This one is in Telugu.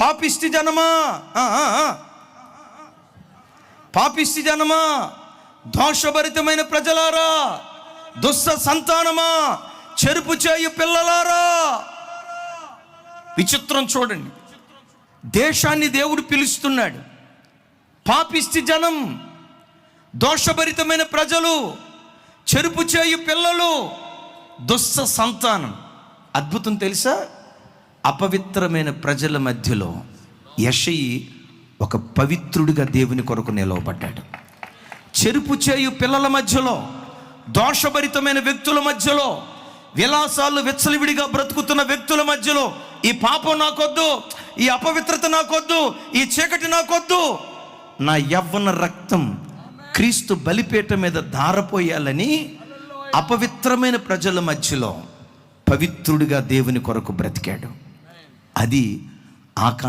పాపిష్టి జనమా? పాపిష్టి జనమా? దోషభరితమైన ప్రజలారా? దుస్స సంతానమా? చెరుపు చేయు పిల్లలారా? విచిత్రం చూడండి. దేశాన్ని దేవుడు పిలుస్తున్నాడు. పాపిష్టి జనం దోషభరితమైన ప్రజలు చెరుపు చేయు పిల్లలు దుస్స సంతానం. అద్భుతం తెలుసా? అపవిత్రమైన ప్రజల మధ్యలో యషయి ఒక పవిత్రుడిగా దేవుని కొరకు నిలవబడ్డాడు. చెరుపు చేయు పిల్లల మధ్యలో దోషభరితమైన వ్యక్తుల మధ్యలో విలాసాలు విచ్చలవిడిగా బ్రతుకుతున్న వ్యక్తుల మధ్యలో ఈ పాపం నాకొద్దు ఈ అపవిత్రత నాకొద్దు ఈ చీకటి నాకొద్దు నా యవ్వన రక్తం క్రీస్తు బలిపేట మీద ధారపోయాలని అపవిత్రమైన ప్రజల మధ్యలో పవిత్రుడిగా దేవుని కొరకు బ్రతికాడు. అది ఆకా